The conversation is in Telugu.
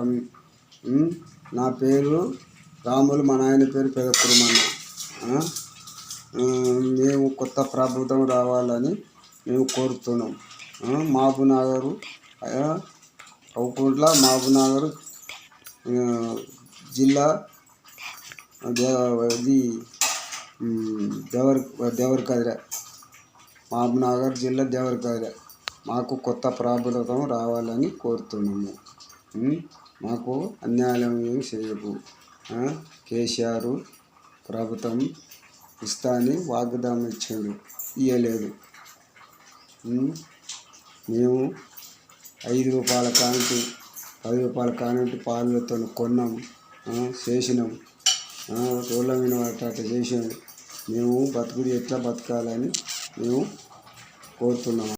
నమస్కారం. నా పేరు రాములు మా నాయన పేరు పెదకురుమన్న మేము కొత్త ప్రభుత్వం రావాలని మేము కోరుతున్నాం. ఆ, మహబూబ్నగర్ ఆ, మహబూబ్నగర్ జిల్లా ఇది దేవర్ దేవరకద్ర మహబూబ్నగర్ జిల్లా దేవరకద్ర. మాకు కొత్త ప్రభుత్వం రావాలని కోరుతున్నాము. మాకు అన్యాయం ఏం చేయకు. కేసీఆర్ ప్రభుత్వం ఇస్తా అని వాగ్దానం ఇచ్చాడు. ఇవ్వలేదు మేము ఐదు రూపాయల కానుంటి పది రూపాయల కానుంటి పాలతో కొన్నాం. చేసినాం. రోళ్ళ మీద అట్ట చేసాం మేము బతుకుడు ఎట్లా బతకాలని మేము కోరుతున్నాం.